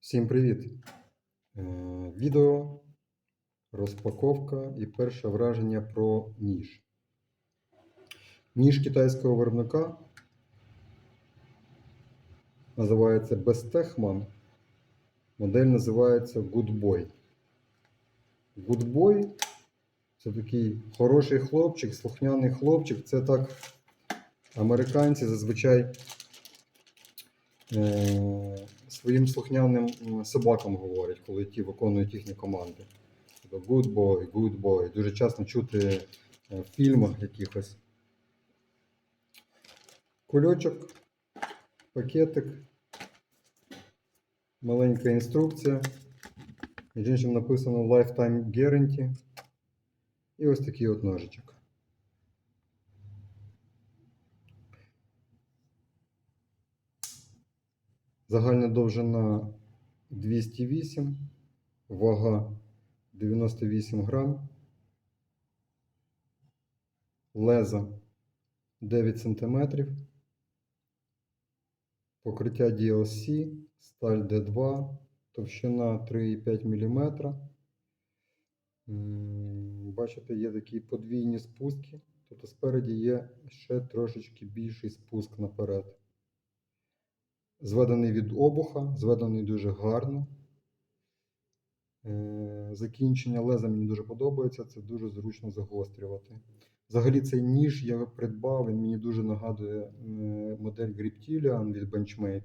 Всім привіт! Е, Відео, розпаковка і перше враження про ніж. Ніж китайського виробника називається Bestechman. Модель називається Good Boy. Good Boy це такий хороший хлопчик, слухняний хлопчик. Це так американці зазвичай своїм слухняним собакам говорять, коли ті виконують їхні команди. Тобто Good boy, good boy. Дуже часто чути е, в фільмах якихось. Кульочок, пакетик, маленька інструкція. Між іншим написано Lifetime Guarantee. І ось такий от ножичок. Загальна довжина 208, вага 98 грам, леза 9 см, покриття DLC, сталь D2, товщина 3,5 мм. Бачите, є такі подвійні спуски, тобто спереді є ще трошечки більший спуск наперед. Зведений від обуха, зведений дуже гарно. Е, Закінчення леза мені дуже подобається, це дуже зручно загострювати. Взагалі цей ніж я придбав, він мені дуже нагадує модель Griptilian від Benchmade.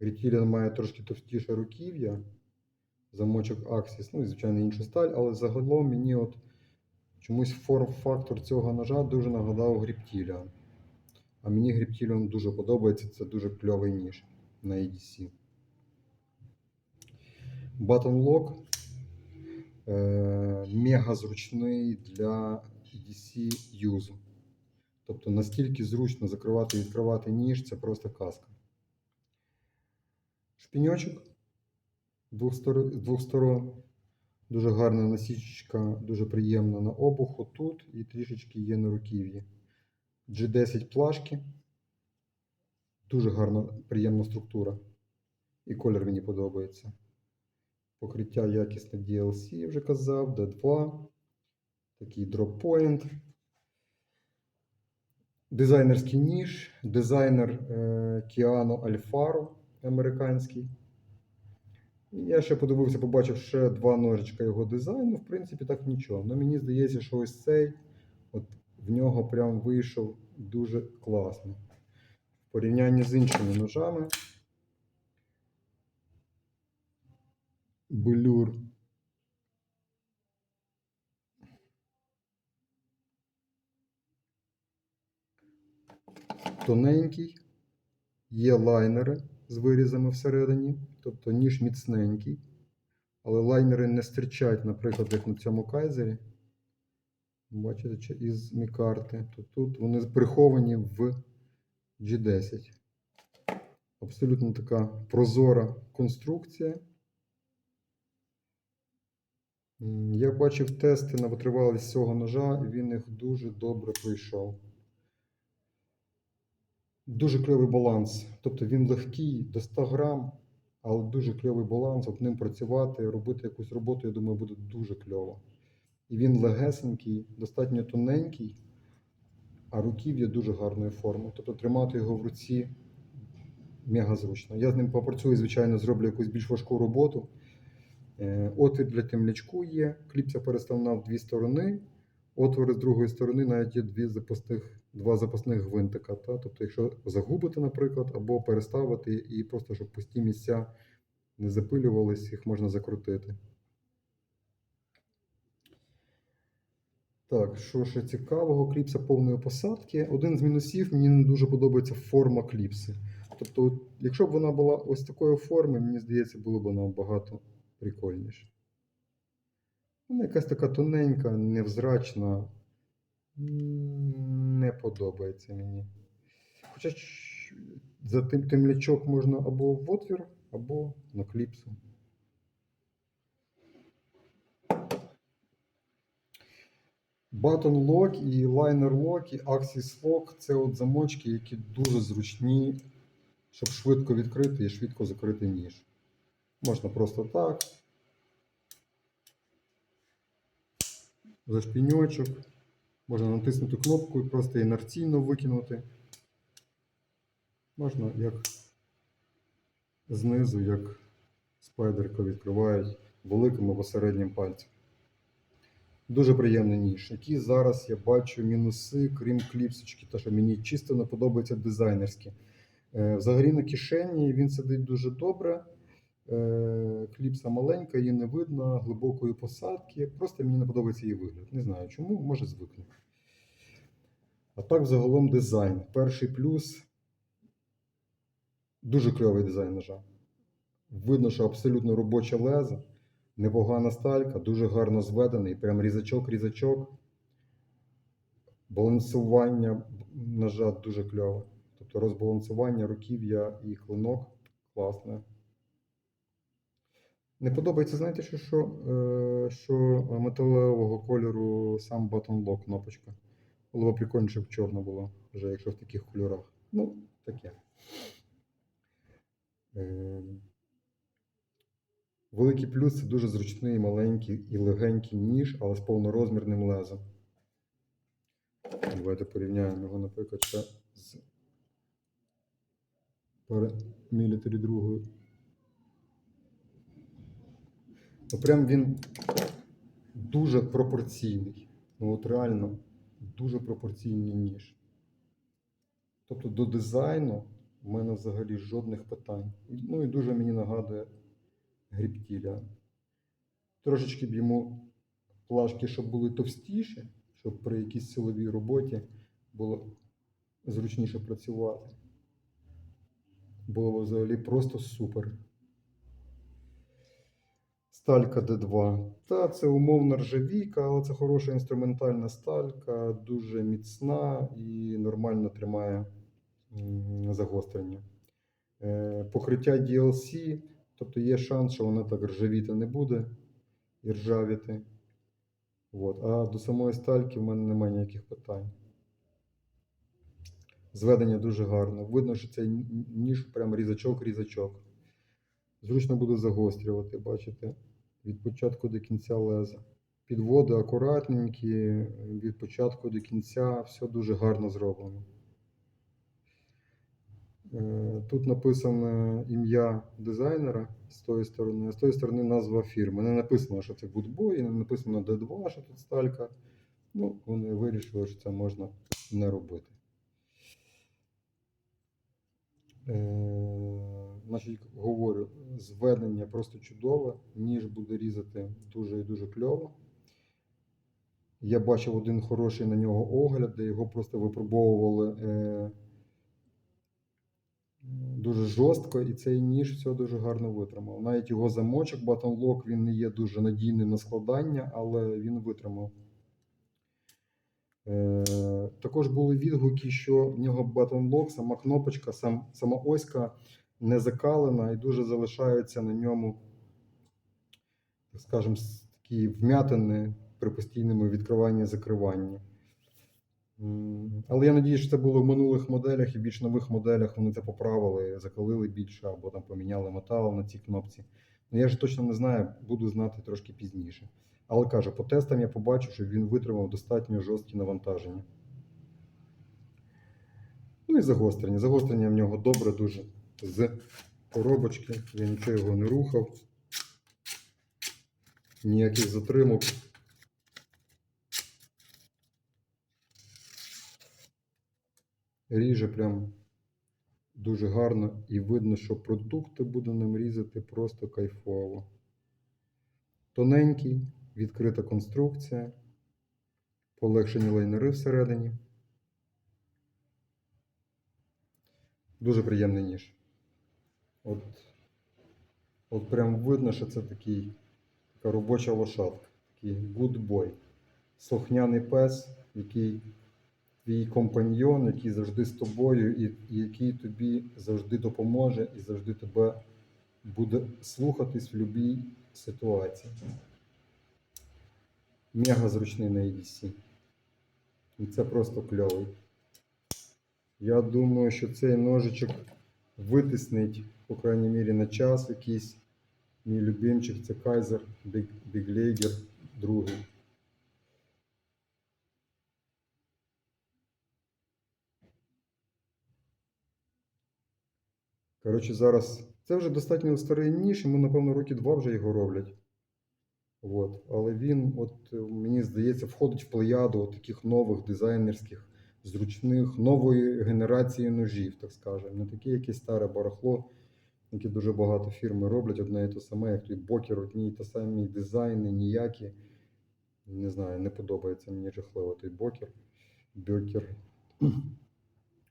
Griptilian має трошки товстіше руків'я, замочок Axis, ну і звичайно інша сталь, але загалом мені от чомусь форм-фактор цього ножа дуже нагадав Griptilian. А мені Griptilian дуже подобається, це дуже кльовий ніж на EDC. Button Lock е, мега зручний для EDC юзу. Тобто настільки зручно закривати і відкривати ніж, це просто казка. Шпіньочок двох сторон. Дуже гарна насічка, дуже приємна на обуху тут і трішечки є на руків'ї. G10 плашки. Дуже гарна, приємна структура. І колір мені подобається. Покриття якісне DLC, я вже казав, D2. Такий дроппоінт. Дизайнерський ніж, дизайнер е, Keanu Alfaro американський. Я ще подивився, побачив ще два ножичка його дизайну. В принципі, так нічого. Але мені здається, що ось цей от в нього прям вийшов дуже класно. В порівнянні з іншими ножами. Белюр. Тоненький. Є лайнери з вирізами всередині, тобто ніж міцненький. Але лайнери не стирчать, наприклад, як на цьому кайзері. Бачите, чи із мікарти. То тут вони приховані в G10. Абсолютно така прозора конструкція. Я бачив тести на витривалість цього ножа, і він їх дуже добре пройшов. Дуже кльовий баланс. Тобто він легкий до 100 грам, але дуже кльовий баланс. От ним працювати, робити якусь роботу, я думаю, буде дуже кльово. І він легесенький, достатньо тоненький, а руків'я дуже гарної форми. Тобто тримати його в руці мега зручно. Я з ним попрацюю, звичайно, зроблю якусь більш важку роботу. Е, Отвір для темлячку є, кліпса переставна в дві сторони. Отвори з другої сторони навіть є дві запасних, два запасних гвинтика. Та? Тобто, якщо загубити, наприклад, або переставити, і просто щоб пусті місця не запилювались, їх можна закрутити. Так, що ще цікавого, кліпса повної посадки. Один з мінусів, мені не дуже подобається форма кліпси. Тобто, якщо б вона була ось такої форми, мені здається, було б набагато прикольніше. Вона якась така тоненька, невзрачна. Не подобається мені. Хоча за тим темлячок можна або в отвір, або на кліпсу. Button Lock і Liner Lock і Axis Lock це от замочки, які дуже зручні, щоб швидко відкрити і швидко закрити ніж. Можна просто так. За шпіньочок. Можна натиснути кнопку і просто інерційно викинути. Можна як знизу, як спайдерка відкривають великим або середнім пальцем. Дуже приємний ніж. Які зараз я бачу мінуси, крім кліпсочки, те, що мені чисто не подобається дизайнерські. Е, Взагалі на кишені він сидить дуже добре. Е, Кліпса маленька, її не видно, глибокої посадки. Просто мені не подобається її вигляд. Не знаю чому, може звикну. А так, взагалом, дизайн. Перший плюс дуже кльовий дизайн ножа. Видно, що абсолютно робоче лезо, непогана сталька, дуже гарно зведений, прям різачок-різачок. Балансування ножа дуже кльове. Тобто розбалансування руків'я і клинок класне. Не подобається, знаєте, що, що, е, що металевого кольору сам lock кнопочка. Було б прикольно, щоб чорна була, вже якщо в таких кольорах. Ну, таке. Великий плюс це дуже зручний, маленький і легенький ніж, але з повнорозмірним лезом. Давайте порівняємо його, наприклад, ще з мілітарі другою. Ну, прям він дуже пропорційний. Ну, от реально дуже пропорційний ніж. Тобто до дизайну в мене взагалі жодних питань. Ну і дуже мені нагадує гріптіля. Трошечки б йому плашки, щоб були товстіші, щоб при якійсь силовій роботі було зручніше працювати. Було б взагалі просто супер. Сталька D2. Та, це умовна ржавійка, але це хороша інструментальна сталька, дуже міцна і нормально тримає загострення. Е, Покриття DLC, тобто є шанс, що вона так ржавіти не буде і ржавіти. От. А до самої стальки в мене немає ніяких питань. Зведення дуже гарно. Видно, що цей ніж прям різачок-різачок. Зручно буде загострювати, бачите, від початку до кінця леза. Підводи акуратненькі, від початку до кінця, все дуже гарно зроблено. Е, Тут написано ім'я дизайнера з тої сторони, а з тої сторони назва фірми. Не написано, що це Goodboy, не написано D2, що тут сталька. Ну, вони вирішили, що це можна не робити. Е, Значить, говорю, зведення просто чудове, ніж буде різати дуже і дуже кльово. Я бачив один хороший на нього огляд, де його просто випробовували е, дуже жорстко, і цей ніж все дуже гарно витримав. Навіть його замочок, Lock, він не є дуже надійним на складання, але він витримав. Е, також були відгуки, що в нього lock, сама кнопочка, сам, сама оська не закалена і дуже залишаються на ньому, так скажемо, такі вм'ятини при постійному відкриванні і закриванні. Але я надію, що це було в минулих моделях і більш нових моделях вони це поправили, закалили більше або там поміняли метал на цій кнопці. Ну, я ж точно не знаю, буду знати трошки пізніше. Але кажу, по тестам я побачив, що він витримав достатньо жорсткі навантаження. Ну і загострення. Загострення в нього добре дуже з коробочки. Я нічого його не рухав. Ніяких затримок. Ріже прям дуже гарно і видно, що продукти буде ним різати просто кайфово. Тоненький, відкрита конструкція, полегшені лайнери всередині. Дуже приємний ніж. От, от прям видно, що це такий, така робоча лошадка, такий good boy. Слухняний пес, який твій компаньйон, який завжди з тобою, і, який тобі завжди допоможе і завжди тебе буде слухатись в будь-якій ситуації. Мега зручний на EDC. І це просто кльовий. Я думаю, що цей ножичок витиснить, по крайній мірі, на час якийсь Мій любимчик це Кайзер Біг, Біглейгер другий. Коротше, зараз це вже достатньо старий ніж, йому, напевно, роки два вже його роблять. От. Але він, от, мені здається, входить в плеяду от таких нових дизайнерських, зручних, нової генерації ножів, так скажемо. Не таке якесь старе барахло, яке дуже багато фірми роблять, одне і те саме, як той бокер, одні і те самі дизайни, ніякі. Не знаю, не подобається мені жахливо той бокер. Бьокер.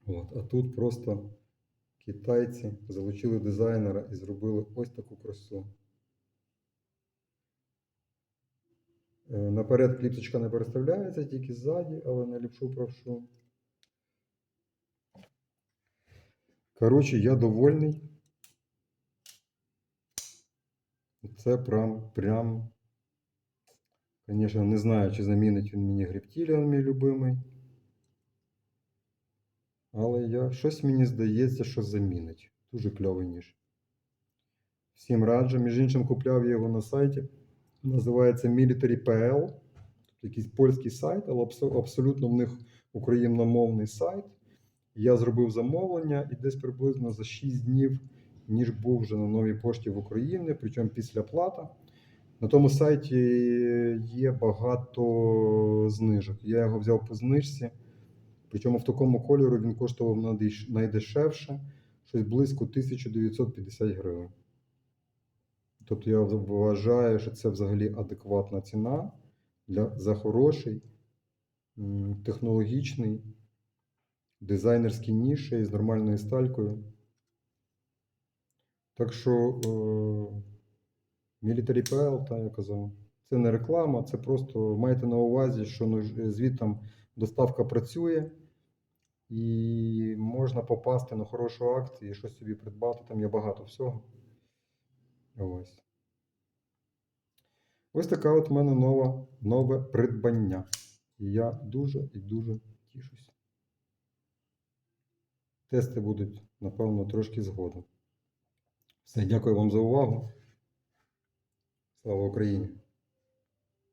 От. А тут просто китайці залучили дизайнера і зробили ось таку красу. Е, Наперед кліпсочка не переставляється, тільки ззаді, але на ліпшу правшу. Коротше, я довольний. Це прям, прям, звісно, не знаю, чи замінить він мені Грептіліан, мій любимий. Але я щось мені здається, що замінить. Дуже кльовий ніж. Всім раджу. Між іншим, купляв його на сайті. Називається Military.pl. Тобто якийсь польський сайт, але абсолютно в них україномовний сайт. Я зробив замовлення і десь приблизно за 6 днів, ніж був вже на новій пошті в Україні, причому після плата. На тому сайті є багато знижок. Я його взяв по знижці. Причому в такому кольору він коштував найдешевше, щось близько 1950 гривень. Тобто я вважаю, що це взагалі адекватна ціна для, за хороший, технологічний, дизайнерський ще з нормальною сталькою. Так що е, Military PL, та я казав, це не реклама, це просто майте на увазі, що звідтам доставка працює і можна попасти на хорошу акцію і щось собі придбати. Там є багато всього. Ось. Ось така от в мене нова, нове придбання. І я дуже і дуже тішусь. Тести будуть, напевно, трошки згодом. Все, дякую вам за увагу. Слава Україні!